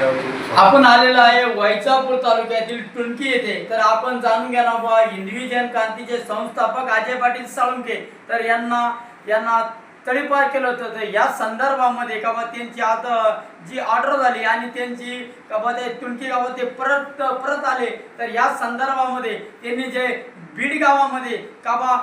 आपण आलेलो आहे वैजापूर तालुक्यातील टुणकी येथे. तर आपण जाणून घ्या ना बुवा हिंदवी जन क्रांतीचे संस्थापक अजय पाटील साळुंके तर यांना यांना तडीपार केलं होतं. तर या संदर्भामध्ये का बा त्यांची आता जी ऑर्डर झाली आणि त्यांची का बा ते टुणकी गावात ते परत परत आले. तर या संदर्भामध्ये त्यांनी जे बीड गावामध्ये का बा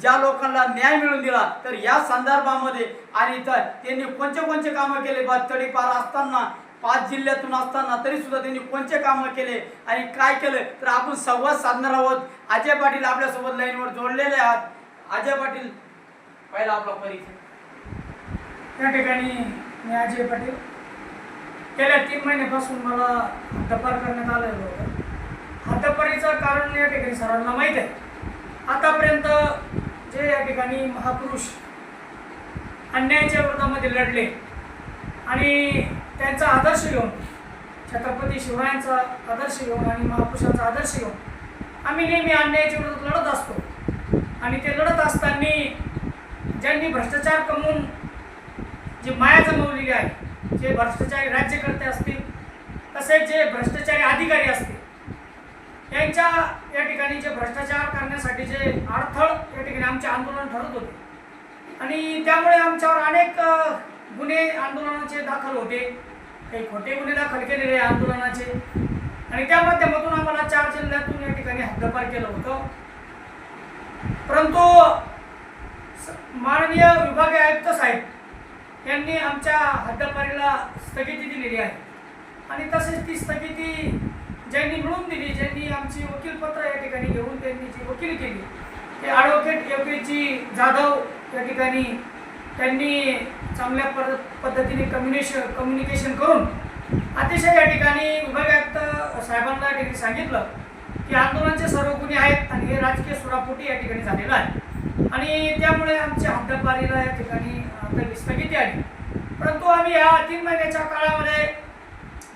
ज्या लोकांना न्याय मिळून दिला तर या संदर्भामध्ये आणि तर त्यांनी कोणते कोणते कामं केले बा तडीपार असताना पाच जिल्ह्यातून असताना तरी सुद्धा त्यांनी कोणते कामं केले आणि काय केलं? तर आपण संवाद साधणार आहोत. अजय पाटील आपल्यासोबत लाईनवर जोडलेले आहात. अजय पाटील पहिला आपला परिचय. या ठिकाणी मी अजय पाटील. गेल्या तीन महिन्यापासून मला हद्दपार करण्यात आलेलं होतं हद्दपारीचं कारण या ठिकाणी सर्वांना माहीत आहे. आतापर्यंत जे या ठिकाणी महापुरुष अन्यायाच्या विरोधामध्ये लढले आणि त्यांचा आदर्श घेऊन छत्रपती शिवरायांचा आदर्श घेऊन आणि महापुरुषांचा आदर्श घेऊन आम्ही नेहमी अन्यायाच्या विरोधात लढत असतो. आणि ते लढत असताना ज्यांनी भ्रष्टाचार कमवून जी माया जमवलेली आहे जे भ्रष्टाचारी राज्यकर्ते असतील तसेच जे भ्रष्टाचारी अधिकारी असतील यांच्या या ठिकाणी जे भ्रष्टाचार करण्यासाठी जे अडथळ या ठिकाणी आमचे आंदोलन ठरत होते. आणि त्यामुळे आमच्यावर अनेक गुन्हे आंदोलनाचे दाखल होते. काही खोटे गुन्हे दाखल केलेले आंदोलनाचे. आणि त्या माध्यमातून आम्हाला चार जिल्ह्यातून या ठिकाणी हद्दपार केलं होतं. परंतु माननीय विभागीय आयुक्त साहेब यांनी आमच्या हद्दपारीला स्थगिती दिलेली आहे. आणि तसेच ती स्थगिती ज्यांनी मिळून दिली ज्यांनी आमची वकीलपत्र या ठिकाणी घेऊन त्यांनी जी वकील केली ते ॲडव्होकेट योगेशजी जाधव या ठिकाणी त्यांनी चांगल्या पद पद्धतीने कम्युनिकेशन कम्युनिकेशन करून अतिशय या ठिकाणी विभागीय साहेबांना या ठिकाणी सांगितलं की आंदोलनाचे सर्व गुन्हे आहेत आणि हे राजकीय सुरापोटी या ठिकाणी झालेलं आहे. आणि त्यामुळे आमच्या हद्दपारीला या ठिकाणी आता स्थगिती आली. परंतु आम्ही या तीन महिन्याच्या काळामध्ये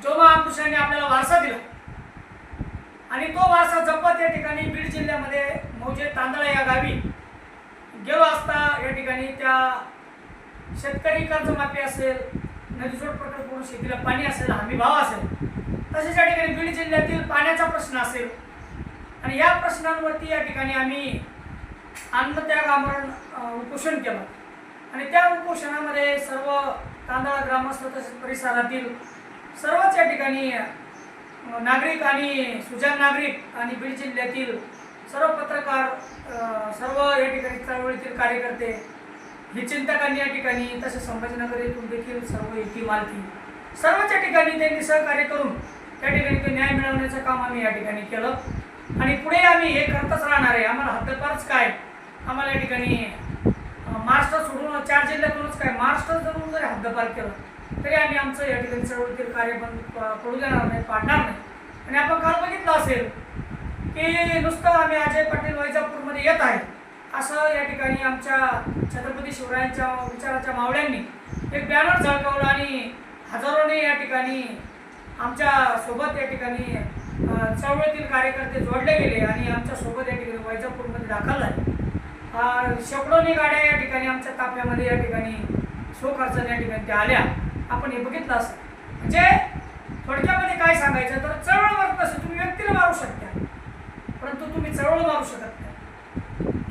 जो महापुरुषांनी आपल्याला वारसा दिला आणि तो वारसा जपत या ठिकाणी बीड जिल्ह्यामध्ये मौजे तांदळा या गावी गेलो असता या ठिकाणी त्या शेतकरी कर्जमाफी असेल नदीजोड प्रकल्प करून शेतीला पाणी असेल हमी भाव असेल तसेच या ठिकाणी बीड जिल्ह्यातील पाण्याचा प्रश्न असेल. आणि या प्रश्नांवरती या ठिकाणी आम्ही अन्नत्याग आमरण उपोषण केलं. आणि त्या उपोषणामध्ये सर्व तांदळा ग्रामस्थ तसेच परिसरातील सर्वच या ठिकाणी नागरिक आणि सुजाण नागरिक आणि बीड जिल्ह्यातील सर्व पत्रकार सर्व या ठिकाणी चळवळीतील कार्यकर्ते हे चिंतकांनी या ठिकाणी तसेच संभाजीनगर येथून देखील सर्व युती मालकी सर्वच्या ठिकाणी त्यांनी सहकार्य करून त्या ठिकाणी ते न्याय मिळवण्याचं काम आम्ही या ठिकाणी केलं. आणि पुढे आम्ही हे करतच राहणार आहे. आम्हाला हद्दपारच काय? आम्हाला या ठिकाणी महाराष्ट्र सोडून चार जिल्ह्यातूनच काय? महाराष्ट्र जरून जरी हद्दपार केलं तरी आम्ही आमचं या ठिकाणी चळवळीतील कार्य बंद प- पडू देणार नाही पाडणार नाही. आणि आपण काल बघितलं असेल की नुसतं आम्ही अजय पाटील वैजापूरमध्ये येत आहे. असं या ठिकाणी आमच्या छत्रपती शिवरायांच्या विचाराच्या मावळ्यांनी एक बॅनर झळकावलं आणि हजारोने या ठिकाणी आमच्यासोबत या ठिकाणी चळवळीतील कार्यकर्ते जोडले गेले आणि आमच्यासोबत या ठिकाणी वैजापूरमध्ये दाखल झाले. शेकडोनी गाड्या या ठिकाणी आमच्या ताफ्यामध्ये या ठिकाणी स्वखर्चाने या ठिकाणी त्या आल्या. आपण हे बघितलं असं म्हणजे थोडक्यामध्ये काय सांगायचं तर चळवळ मारत नसेल तुम्ही व्यक्तीला मारू शकता परंतु तुम्ही चळवळ मारू शकत नाही.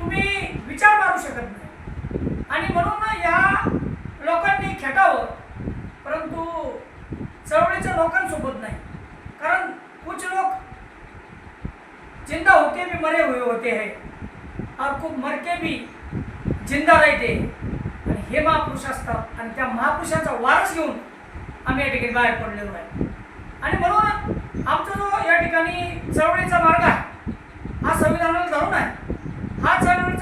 तुम्ही विचार मारू शकत नाही. आणि म्हणून या लोकांनी खेटावं परंतु चळवळीच्या लोकांसोबत नाही. कारण कुछ लोक जिंदा होते भी मरे हुए होते हैं और खूप मरके भी जिंदा राहते आणि हे महापुरुष असतात आणि त्या महापुरुषाचा वारस घेऊन आम्ही या ठिकाणी बाहेर पडलेलो आहे. आणि म्हणून आमचा जो या ठिकाणी चळवळीचा मार्ग आहे हा संविधानाला धरून आहे. हा चल